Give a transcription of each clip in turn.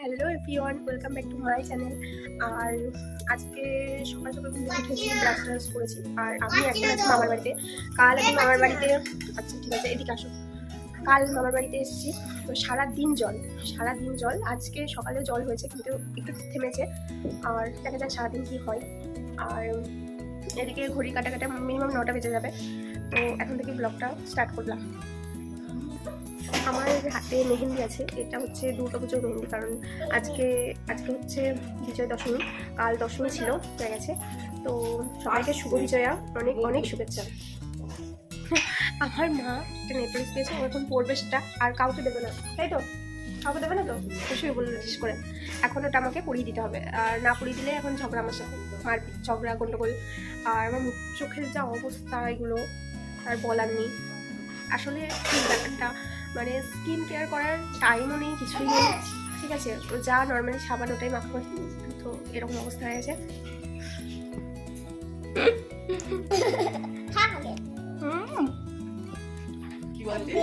Hello everyone, welcome back to my channel. আর আজকে সকাল সকাল ঘুম থেকে উঠেছি ব্রাশ ট্রাশ করেছি। আর আমি এখন আছি মামার বাড়িতে। কাল আমি মামার বাড়িতে আচ্ছা ঠিক আছে, এদিকে আসো। কাল মামার বাড়িতে এসেছি। তো সারা দিন জল সারা দিন জল। আজকে সকালে জল হয়েছে, কিন্তু একটু থেমেছে। আর দেখা যাক সারাদিন কী হয়। আর এদিকে ঘড়ি কাটা কাটা মিনিমাম নটা বেজে যাবে। তো এখন থেকে ব্লগটা স্টার্ট করলাম। আমার হাতে মেহেন্দি আছে, এটা হচ্ছে দুর্গা পুজোর মেহেন্দি। কারণ আজকে আজকে হচ্ছে বিজয় দশমী কাল দশমী ছিল, হয়ে গেছে। তো সবাইকে শুভ বিজয়া, অনেক অনেক শুভেচ্ছা। আমার মা একটা নেকলেস দিয়েছে, ও এখন পরবে সেটা, আর কাউকে দেবে না। তাই তো? কাউকে দেবে না তো? অবশ্যই বলল শেষ করে। এখন ওটা আমাকে পরিয়ে দিতে হবে, আর না পরিয়ে দিলে এখন ঝগড়া আমার সাথে। মারপিট ঝগড়া, গন্ডগোল, আর আমার চোখের যা অবস্থা এগুলো, আর বলার নেই। আসলে ব্যাপারটা মানে স্কিন কেয়ার করার টাইমও নেই কিছুই নেই। ঠিক আছে যা নর্মালি সাবান ওটাই মাখা তো এরকম অবস্থা হয়েছে হুম, কি বলছিস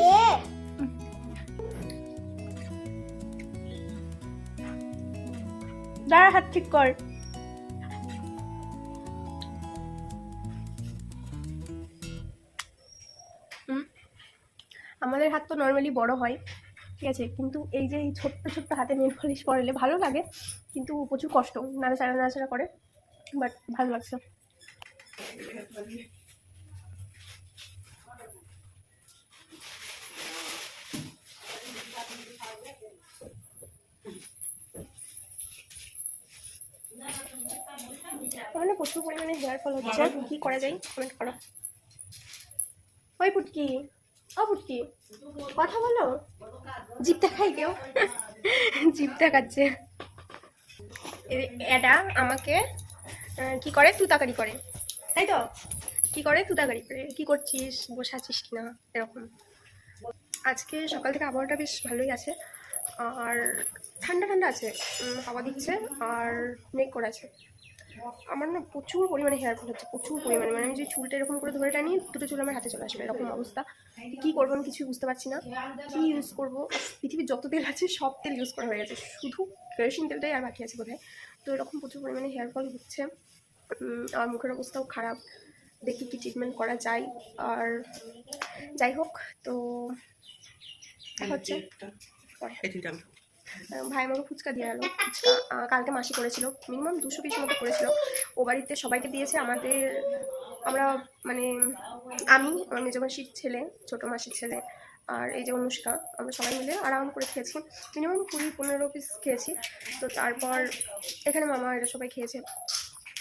দাঁড়া হাত ঠিক কর। আমাদের হাত তো নর্মালি বড় হয়, ঠিক আছে? কিন্তু এই যে ছোট্ট ছোট্ট হাতে নেল পলিশ পরালে ভালো লাগে, কিন্তু প্রচুর কষ্ট নাড়াচাড়া নাড়াচাড়া করে বাট ভালো লাগছে। আমার না প্রচুর পরিমাণে হেয়ার ফল হচ্ছে, কি করা যায়? কমেন্ট করো। ওই পুটকি। ও কথা বলো? জিপ দেখাই কেউ? জিপ দেখাচ্ছে এটা আমাকে কি করে? তুতাকারি করে। তাই তো? কি করে? তুতাকারি করে। কি করছিস? বসে আছিস কিনা? এরকম। আজকে সকাল থেকে আবহাওয়াটা বেশ ভালোই আছে। আর ঠান্ডা ঠান্ডা আছে। হাওয়া দিচ্ছে। আর মেঘ করে আছে আমার না প্রচুর পরিমাণে হেয়ার ফল হচ্ছে প্রচুর পরিমাণে। মানে আমি যে চুলটা এরকম করে ধরে টানি দুটো চুল আমার হাতে চলে আসবে এরকম অবস্থা। কী করব আমি কিছুই বুঝতে পারছি না। কী ইউজ করব? পৃথিবীর যত তেল আছে সব তেল ইউজ করা হয়ে গেছে। শুধু কেরোসিন তেলটাই আর বাকি আছে বোধহয়। তো এরকম প্রচুর পরিমাণে হেয়ার ফল হচ্ছে। আমার মুখের অবস্থাও খারাপ। দেখি কি ট্রিটমেন্ট করা যায়। আর যাই হোক তো হচ্ছে ভাই আমাকে ফুচকা দিয়ে গেলো ফুচকা কালকে মাসি করেছিল। মিনিমাম দুশো পিস মতো করেছিল। ও বাড়িতে সবাইকে দিয়েছে। আমাদের, আমরা মানে আমি, আমার মেজো মাসির ছেলে, ছোটো মাসির ছেলে আর এই যে অনুষ্কা, আমরা সবাই মিলে আরাম করে খেয়েছি। মিনিমাম কুড়ি, পনেরো পিস খেয়েছি। তো তারপর এখানে মামা এরা সবাই খেয়েছে।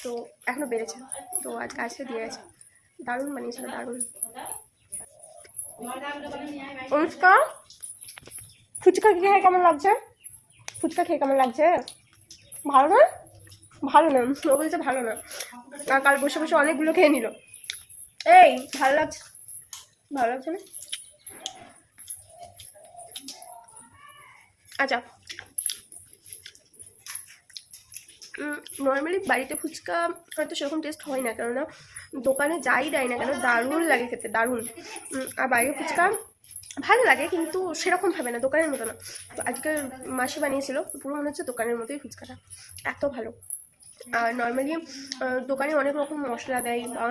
তো এখনও বেড়েছে। তো আজকে আজকে দিয়ে গেছে। দারুণ বানিয়েছিল, দারুণ। অনুষ্কা, ফুচকা খেয়ে কেমন লাগছে? ফুচকা খেয়ে কেমন লাগছে? ভালো না? ভালো না। ও বলছে ভালো না। কাল বসে বসে অনেকগুলো খেয়ে নিল। এই, ভালো লাগছে? ভালো লাগছে না? আচ্ছা। নর্মালি বাড়িতে ফুচকা হয়তো সেরকম টেস্ট হয় না, কেননা দোকানে যাই দেয় না, কেন দারুণ লাগে খেতে, দারুণ। আর বাইরে ফুচকা ভালো লাগে, কিন্তু সেরকম ভাবে না, দোকানের মতো না। তো আজকে মাসি বানিয়েছিল, পুরো মনে হচ্ছে দোকানের মতোই ফুচকাটা, এত ভালো। আর নর্মালি দোকানে অনেক রকম মশলা দেয় বা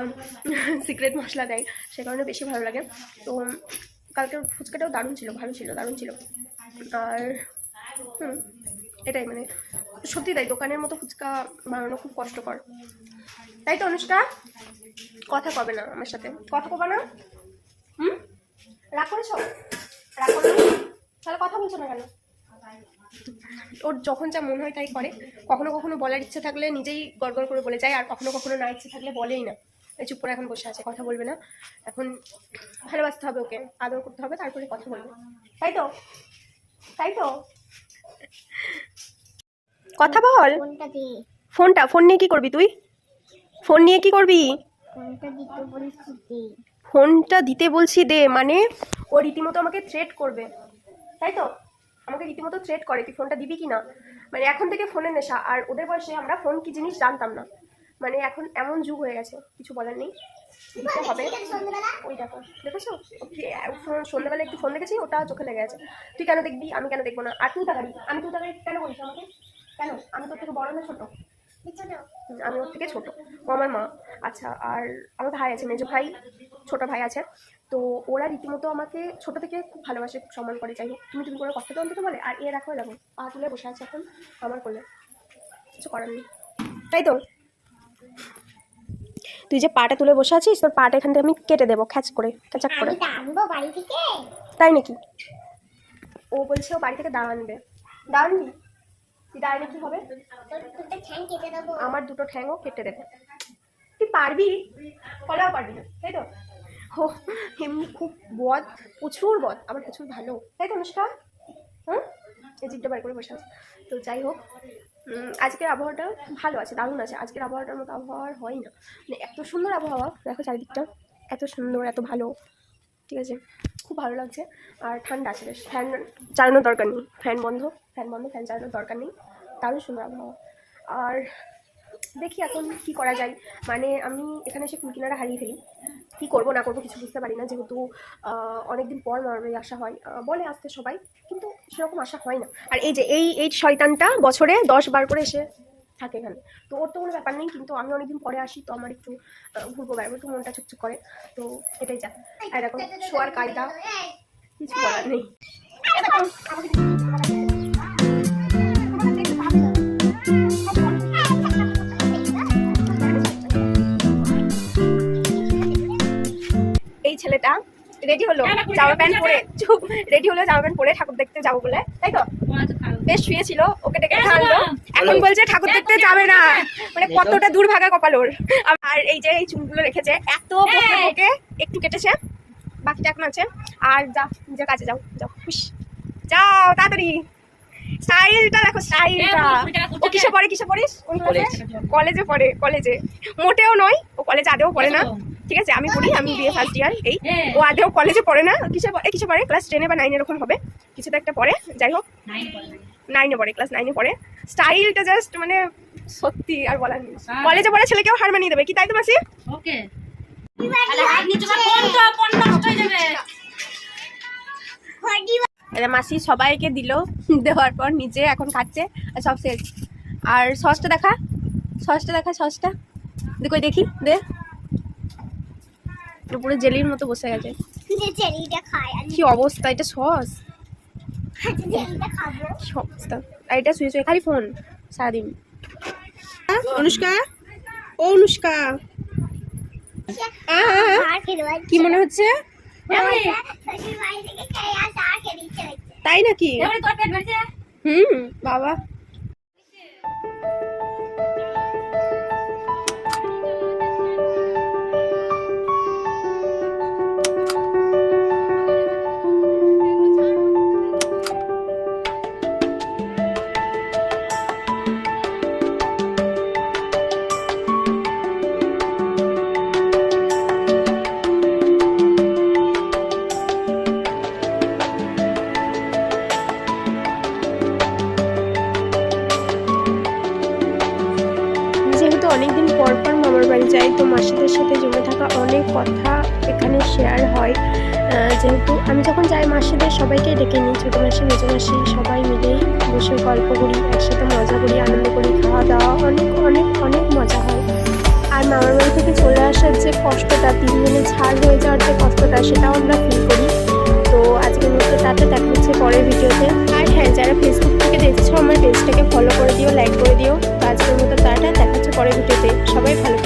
সিক্রেট মশলা দেয়, সে কারণে বেশি ভালো লাগে। তো কালকের ফুচকাটাও দারুণ ছিল, ভালো ছিল, দারুণ ছিল। আর এটাই মানে সত্যি তাই, দোকানের মতো ফুচকা বানানো খুব কষ্টকর। তাই তো, অনুষ্কা? কথা কবে না আমার সাথে? কথা কবে না? রাগ করেছ? রাগ করো তাহলে কথা বলছো না কেন? ওর যখন যা মনে হয় তাই করে। কখনো কখনো বলার ইচ্ছে থাকলে নিজেই গড়গড় করে বলে যায় আর কখনো কখনো না ইচ্ছে থাকলে বলেই না। এই চুপ করে এখন বসে আছে কথা বলবে না। এখন ভালোবাসতে হবে ওকে আদর করতে হবে তারপরে কথা বলবে। তাই তো? তাই তো? কথা বল। ফোনটা ফোন নিয়ে কি করবি তুই? ফোন নিয়ে কি করবি? ফোনটা দিতে বলছি দে মানে ও রীতিমতো আমাকে থ্রেট করবে। তাই তো? আমাকে রীতিমতো থ্রেট করে, তুই ফোনটা দিবি কি না মানে এখন থেকে ফোনের নেশা, আর ওদের বয়সে আমরা ফোন কি জিনিস জানতাম না। মানে এখন এমন যুগ হয়ে গেছে, কিছু বলার নেই। দিতে হবে। ওই দেখো, দেখেছ? ফোন- সন্ধ্যাবেলা একটু ফোন দেখেছি, ওটা চোখে লেগে আছে তুই কেন দেখবি? আমি কেন দেখব না? আর তুই তাড়াতাড়ি আমি তুই তাড়াতাড়ি কেন বলিস আমাকে? কেন? আমি তোর থেকে বড় না ছোট? আমি ওর থেকে ছোট। ও আমার মা। আচ্ছা আর আমার ভাই আছে মেজো ভাই ছোট ভাই আছে। তো ওরা রীতিমতো আমাকে ছোট থেকে খুব ভালোবাসে সম্মান করে। যাই হোক তুমি তুমি করে কথা তো অন্তত বলে আর এ রাখো দেখো পা তুলে বসে আছে এখন আমার কোলে। কিছু করার নেই। তাই তো? তুই যে পাটা তুলে বসে আছিস তোর পাটা এখান থেকে আমি কেটে দেবো খ্যাচ করে ক্যাচাক করে। তাই নাকি? ও বলছে ও বাড়ি থেকে দাঁড়ানবে। আনবে দা আনবি তুই দা এনে কি হবে আমার দুটো ঠ্যাংও কেটে দেবে তুই পারবি? কলাও পারবি না, তাই তো? ও, এমনি খুব বদ, প্রচুর বদ, আমার প্রচুর ভালো। তাই তো, অনুষ্কা? হ্যাঁ এই জিপটা বার করে বসে আছে। তো যাই হোক আজকের আবহাওয়াটা ভালো আছে, দারুণ আছে। আজকের আবহাওয়াটার মতো আবহাওয়া হয় না। মানে এত সুন্দর আবহাওয়া, দেখো চারিদিকটা, এত সুন্দর, এত ভালো, ঠিক আছে? খুব ভালো লাগছে। আর ঠান্ডা আছে বেশ। ফ্যান চালানোর দরকার নেই। ফ্যান বন্ধ ফ্যান বন্ধ ফ্যান চালানোর দরকার নেই। দারুণ সুন্দর আবহাওয়া আর দেখি এখন কি করা যায়। মানে আমি এখানে এসে কুলকিনারা হারিয়ে ফেলি। কি করব, না করব কিছু বুঝতে পারি না। যেহেতু অনেকদিন পর বাড়ি আসা হয়। বলে আসতে সবাই। কিন্তু সেরকম আসা হয় না। আর এই যে, এই এই শয়তানটা বছরে দশ বার করে এসে থাকে এখানে। তো ওর তো কোনো ব্যাপার নেই কিন্তু আমি অনেকদিন পরে আসি তো আমার একটু ঘুরবো বেড়াবো একটু মনটা চুপচুপ করে। তো এটাই যা আর এরকম শোয়ার কায়দা। কিছু বলার নেই। এই ছেলেটা রেডি হলো? জামা প্যান্ট পরে চুপ। রেডি হলো জামা প্যান্ট পরে ঠাকুর দেখতে যাব বলে তাই তো? বেশ শুয়েছিল ওকে ডেকে ডেকে এখন বলছে ঠাকুর দেখতে যাবে না। মানে কতটা দুর্ভাগা কপাল ওর। আর এই যে এই চুলগুলো রেখেছে এত বকে বকে একটু কেটেছে বাকিটা এখন আছে। আর যা নিজের কাছে যাও যাও হুস যাও তাড়াতাড়ি। স্টাইলটা দেখো স্টাইলটা। ও কিসে পড়ে কিসে পড়িস? কোন কলেজে। কলেজে। পড়ে কলেজে। মোটেও নয় ও কলেজে আদেও পড়ে না। ঠিক আছে আমি পড়ি আমি বিএ ফার্স্ট ইয়ার এই। ও আদেও কলেজে পড়ে না। কিসে পড়ে কিসে পড়ে? ক্লাস টেনে বা নাইন এরকম হবে। কিছু তো একটা পড়ে যাই হোক। নাইনে পড়ে ক্লাস নাইনে পড়ে। স্টাইলটা জাস্ট মানে সত্যি আর বলার নেই। কলেজে পড়ে ছেলেকেও হার মানিয়ে দেবে কি তাই তো মাসি? ওকে। হয়ে মাসি সবাইকে দিল দেওয়ার পর নিজে এখন খাচ্ছে আর সব শেষ। আর সসটা দেখা সসটা দেখা সসটা দেখো দেখি দে। পুরো জেলির মতো বসে গেছে। কি অবস্থা এটা সস চেরিটা খাব কি অবস্থা আর এটা শুয়ে শুয়ে খালি ফোন সারাদিন। অনুষ্কা? ও অনুষ্কা। কি মনে হচ্ছে? তাই নাকি? হুম বাবা। অনেকদিন পর পর মামার বাড়ি যাই। তো মাসিদের সাথে জমে থাকা অনেক কথা এখানে শেয়ার হয়। যেহেতু আমি যখন যাই মাসিদের, সবাইকে ডেকে নিই। ছোটো মাসি, মেজো মাসি, সবাই মিলেই বসে গল্প করি, একসাথে মজা করি, আনন্দ করি খাওয়া দাওয়া অনেক অনেক অনেক মজা হয়। আর মামার বাড়ি থেকে চলে আসার যে কষ্টটা তিনজনে ছাড় হয়ে যাওয়ার যে কষ্টটা, সেটাও আমরা ফিল করি। তো আজকের মতো তাতে দেখা হচ্ছে পরের ভিডিওতে আর হ্যাঁ যারা ফেসবুক থেকে দেখছ আমার পেজটাকে ফলো করে দিও লাইক করে দিও। তো আজকের মতো তাটা দেখাচ্ছে পরে ভিডিওতে। সবাই ভালো